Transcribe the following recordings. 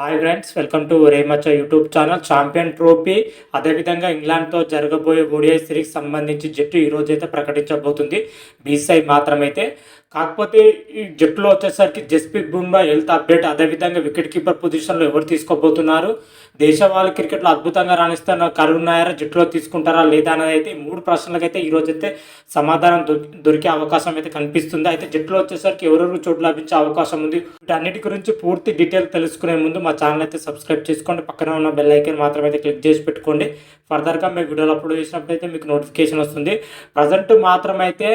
Hi friends welcome to రేమచ్చ YouTube channel champion trophy అదేవిధంగా ఇంగ్లాండ్తో జరగబోయే ఓడిఐ సిరీస్ సంబంధించి జట్టు ఈరోజైతే అయితే ప్రకటించబోతుంది. బీసీఐ మాత్రమైతే కాకపోతే ఈ జట్టులో వచ్చేసరికి జస్ప్రీత్ బుమ్రా హెల్త్ అప్డేట్ అదేవిధంగా వికెట్ కీపర్ పొజిషన్లో ఎవరు తీసుకోబోతున్నారు? దేశవాళీ క్రికెట్లో అద్భుతంగా రాణిస్తున్న కరుణ్ నాయర్ జట్టులో తీసుకుంటారా లేదా అనేది అయితే ఈ మూడు ప్రశ్నలకు అయితే ఈ అయితే సమాధానం దొరికే అవకాశం అయితే కనిపిస్తుంది. అయితే జట్టులో వచ్చేసరికి ఎవరెవరు చోటు లభించే అవకాశం ఉంది? వీటన్నిటి గురించి పూర్తి డీటెయిల్ తెలుసుకునే ముందు మా ఛానల్ అయితే సబ్స్క్రైబ్ చేసుకోండి. పక్కన ఉన్న బెల్ ఐకన్ మాత్రం అయితే క్లిక్ చేసి పెట్టుకోండి. ఫర్దర్గా మేము వీడియోలు అప్లోడ్ చేసినప్పుడు అయితే మీకు నోటిఫికేషన్ వస్తుంది. ప్రజెంట్ మాత్రం అయితే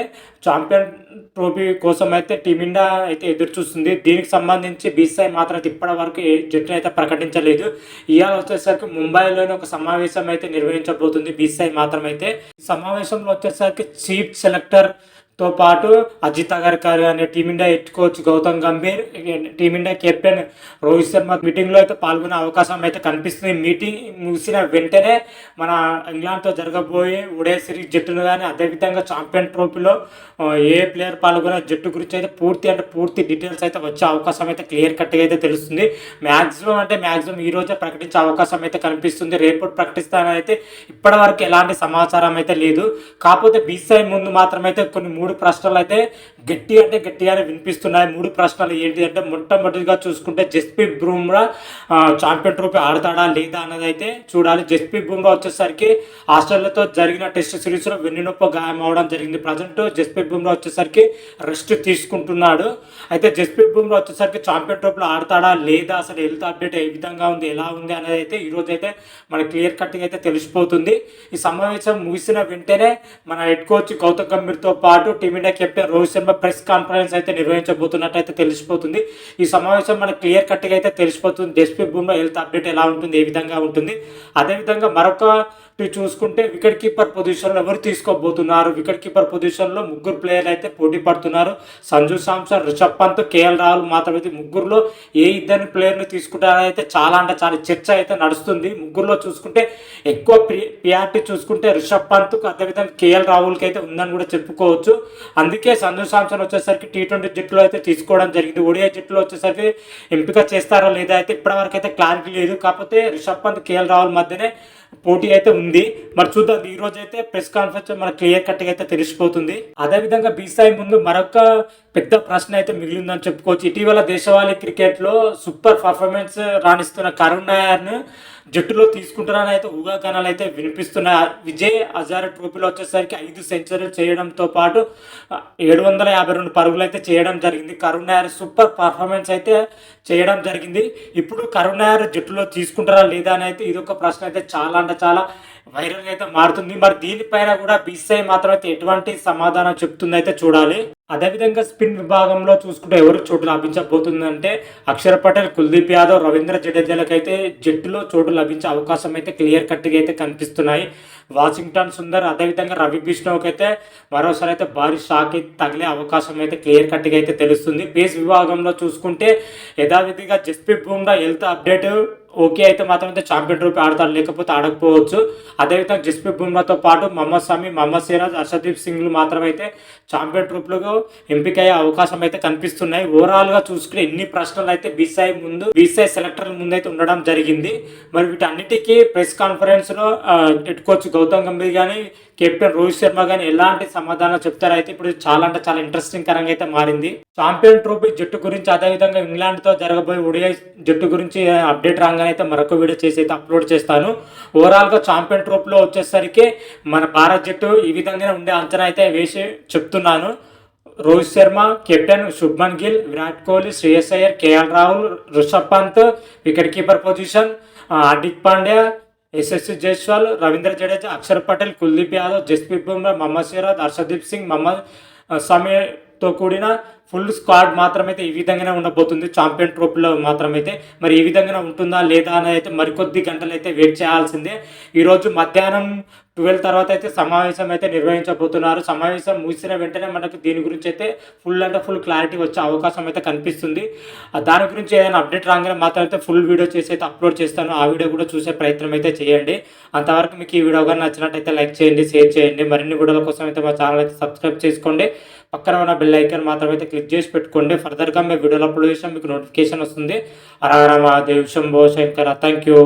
ఛాంపియన్ ట్రోఫీ కోసం అయితే టీమిండియా అయితే ఎదురు చూస్తుంది. దీనికి సంబంధించి బీసీఐ మాత్రం ఇప్పటి వరకు ఏ జట్టును అయితే ప్రకటించలేదు. ఇవాళ వచ్చేసరికి ముంబైలోని ఒక సమావేశం అయితే నిర్వహించబోతుంది బీసీఐ మాత్రం అయితే సమావేశంలో వచ్చేసరికి చీఫ్ సెలెక్టర్ తో పాటు అజిత్ అగర్కర్ అనే team India head coach Gautam Gambhir team India captain Rohit Sharma మీటింగ్లో అయితే పాల్గొనే అవకాశం అయితే కనిపిస్తుంది. మీటింగ్ ముగిసిన వెంటనే మన ఇంగ్లాండ్తో జరగబోయే ఉడే సిరీస్ జట్టును కానీ అదేవిధంగా ఛాంపియన్ ట్రోఫీలో ఏ ప్లేయర్ పాల్గొనే జట్టు గురించి అయితే పూర్తి అంటే పూర్తి డీటెయిల్స్ అయితే వచ్చే అవకాశం అయితే క్లియర్ కట్గా అయితే తెలుస్తుంది. మ్యాక్సిమం అంటే మ్యాక్సిమం ఈ రోజే ప్రకటించే అవకాశం అయితే కనిపిస్తుంది. రేపు ప్రకటిస్తానైతే ఇప్పటివరకు ఇప్పటి వరకు ఎలాంటి సమాచారం అయితే లేదు. కాకపోతే బీసీఐ ముందు మాత్రమైతే కొన్ని మూడు ప్రశ్నలు అయితే గట్టి అంటే గట్టిగానే వినిపిస్తున్నాయి. మూడు ప్రశ్నలు ఏంటి అంటే మొట్టమొదటిగా చూసుకుంటే జస్ప్రీత్ బుమ్రా ఛాంపియన్ ట్రోఫీ ఆడతాడా లేదా అన్నది అయితే చూడాలి. జస్ప్రీత్ బుమ్రా వచ్చేసరికి ఆస్ట్రేలియాతో జరిగిన టెస్ట్ సిరీస్లో వెన్నునొప్పి గాయం అవడం జరిగింది. ప్రజెంట్ జస్ప్రీత్ బుమ్రా వచ్చేసరికి రెస్ట్ తీసుకుంటున్నాడు. అయితే జస్ప్రీత్ బుమ్రా వచ్చేసరికి ఛాంపియన్ ట్రోఫీలో ఆడతాడా లేదా అసలు హెల్త్ అప్డేట్ ఏ విధంగా ఉంది ఎలా ఉంది అనేది అయితే ఈరోజు అయితే మన క్లియర్ కట్గా అయితే తెలిసిపోతుంది. ఈ సమావేశం ముగిసిన వెంటనే మన హెడ్ కోచ్ గౌతమ్ గంభీర్తో పాటు team India captain Rohit Sharma press conference అయితే నిర్వహించబోతున్నట్టు అయితే తెలిసిపోతుంది. ఈ సమావేశం మనకు క్లియర్ కట్గా అయితే తెలిసిపోతుంది. జస్ప్రీత్ బుమ్రా హెల్త్ అప్డేట్ ఎలా ఉంటుంది? ఏ విధంగా ఉంటుంది? అదేవిధంగా మరొక చూసుకుంటే వికెట్ కీపర్ పొజిషన్లో ఎవరు తీసుకోబోతున్నారు? వికెట్ కీపర్ పొజిషన్లో ముగ్గురు ప్లేయర్లు అయితే పోటీ పడుతున్నారు. సంజు సాంసన్ రిషబ్ పంత్ కేఎల్ రాహుల్ మాత్రమే ముగ్గురులో ఏ ఇద్దరు ప్లేయర్ని తీసుకుంటారని అయితే చాలా అంటే చాలా చర్చ అయితే నడుస్తుంది. ముగ్గురులో చూసుకుంటే ఎక్కువ ప్రియారిటీ చూసుకుంటే రిషబ్ పంత్ అదేవిధంగా కేఎల్ రాహుల్కి అయితే ఉందని కూడా చెప్పుకోవచ్చు. అందుకే సంజు సాంసన్ వచ్చేసరికి టీ ట్వంటీ జట్టులో అయితే తీసుకోవడం జరిగింది. ఒడియా జట్టులో వచ్చేసరికి ఎంపిక చేస్తారో లేదా అయితే ఇప్పటివరకు అయితే క్లారిటీ లేదు. కాకపోతే రిషబ్ పంత్ కేఎల్ రాహుల్ మధ్యనే పోటీ అయితే ఉంది. మరి చూద్దాం. ఈ రోజు అయితే ప్రెస్ కాన్ఫరెన్స్ మన క్లియర్ కట్గా అయితే తెలిసిపోతుంది. అదేవిధంగా బీసీఐ ముందు మరొక పెద్ద ప్రశ్న అయితే మిగిలిందని చెప్పుకోవచ్చు. ఇటీవల దేశవాళీ క్రికెట్లో సూపర్ పర్ఫార్మెన్స్ రాణిస్తున్న కరుణ్ నాయర్ను జట్టులో తీసుకుంటారని అయితే ఊహాగానాలు అయితే వినిపిస్తున్నాయి విజయ్ హజారే ట్రోఫీలో వచ్చేసరికి ఐదు సెంచరీలు చేయడంతో పాటు ఏడు వందల యాభై రెండు పరుగులు అయితే చేయడం జరిగింది. కరుణ్ నాయర్ సూపర్ పర్ఫార్మెన్స్ అయితే చేయడం జరిగింది. ఇప్పుడు కరుణ్ నాయర్ జట్టులో తీసుకుంటారా లేదా అని అయితే ఇది ఒక ప్రశ్న అయితే చాలా అంటే చాలా వైరల్గా అయితే మారుతుంది. మరి దీనిపైన కూడా బీసీఐ మాత్రం అయితే ఎటువంటి సమాధానం చెప్తుంది అయితే చూడాలి. అదేవిధంగా స్పిన్ విభాగంలో చూసుకుంటే ఎవరు చోటు లభించబోతుందంటే అక్షర్ పటేల్ కుల్దీప్ యాదవ్ రవీంద్ర జడేజాలకైతే జట్టులో చోటు లభించే అవకాశం అయితే క్లియర్ కట్గా అయితే కనిపిస్తున్నాయి. వాషింగ్టన్ సుందర్ అదేవిధంగా రవి బిష్ణోకి అయితే మరోసారి అయితే భారీ షాక్ అయితే తగిలే అవకాశం అయితే క్లియర్ కట్గా అయితే తెలుస్తుంది. పేస్ విభాగంలో చూసుకుంటే యథావిధిగా Jasprit Bumrah health update okay అయితే మాత్రం అయితే ఛాంపియన్ ట్రోఫీ ఆడతారు లేకపోతే ఆడకపోవచ్చు. అదేవిధంగా జస్ప్రీత్ బుమ్రాతో పాటు మహమ్మద్ సమీ మహమ్మద్ సిరాజ్ హర్షదీప్ సింగ్లు మాత్రమైతే ఛాంపియన్ ట్రోఫీలో ఎంపిక అయ్యే అవకాశం అయితే కనిపిస్తున్నాయి. ఓవరాల్గా చూసుకునే ఎన్ని ప్రశ్నలు అయితే బీసీఐ ముందు బీసీఐ సెలెక్టర్ ముందు అయితే ఉండడం జరిగింది. మరి వీటన్నిటికీ ప్రెస్ కాన్ఫరెన్స్లో హెడ్ గౌతమ్ గంభీర్ కానీ కెప్టెన్ రోహిత్ శర్మ కానీ ఎలాంటి సమాధానం చెప్తారో అయితే ఇప్పుడు చాలా అంటే చాలా ఇంట్రెస్టింగ్ కరంగా అయితే మారింది. చాంపియన్ ట్రోఫీ జట్టు గురించి అదేవిధంగా ఇంగ్లాండ్తో జరగబోయే ఒడిఐ జట్టు గురించి అప్డేట్ రాగానే అయితే మరొక వీడియో చేసి అయితే అప్లోడ్ చేస్తాను. ఓవరాల్గా ఛాంపియన్ ట్రోఫీలో వచ్చేసరికి మన భారత్ జట్టు ఈ విధంగానే ఉండే అంచనా అయితే వేసి చెప్తున్నాను. Rohit Sharma captain Shubman Gill Virat Kohli Shreyas Iyer KL Rahul Rishabh Pant wicket keeper position Hardik Pandya Yashasvi Jaiswal Ravindra Jadeja Axar Patel Kuldeep Yadav Jasprit Bumrah Mohammed Siraj Harshdeep Singh Mohammed సమీర్తో కూడిన full squad మాత్రమైతే ఈ విధంగానే ఉండబోతుంది. Champion ట్రోఫీలో మాత్రమైతే మరి ఈ విధంగానే ఉంటుందా లేదా అనేది అయితే మరికొద్ది గంటలు అయితే వెయిట్ చేయాల్సిందే ఈరోజు మధ్యాహ్నం ట్వెల్వ్ తర్వాత అయితే సమావేశం అయితే నిర్వహించబోతున్నారు. సమావేశం ముగిసిన వెంటనే మనకు దీని గురించి అయితే ఫుల్ అంటే ఫుల్ క్లారిటీ వచ్చే అవకాశం అయితే కనిపిస్తుంది. దాని గురించి ఏదైనా అప్డేట్ రాగానే మాత్రం అయితే ఫుల్ వీడియో చేసి అయితే అప్లోడ్ చేస్తాను. ఆ వీడియో కూడా చూసే ప్రయత్నం అయితే చేయండి. అంతవరకు మీకు ఈ వీడియో కానీ నచ్చినట్టయితే లైక్ చేయండి షేర్ చేయండి. మరిన్ని వీడియోల కోసం అయితే మా ఛానల్ అయితే సబ్స్క్రైబ్ చేసుకోండి. పక్కన ఉన్న బెల్ ఐకాన్ మాత్రం అయితే క్లిక్ చేసి పెట్టుకోండి. ఫర్దర్గా మేము వీడియోలు అప్లోడ్ చేసాం మీకు నోటిఫికేషన్ వస్తుంది. Hara Dev Shambho Shankara thank you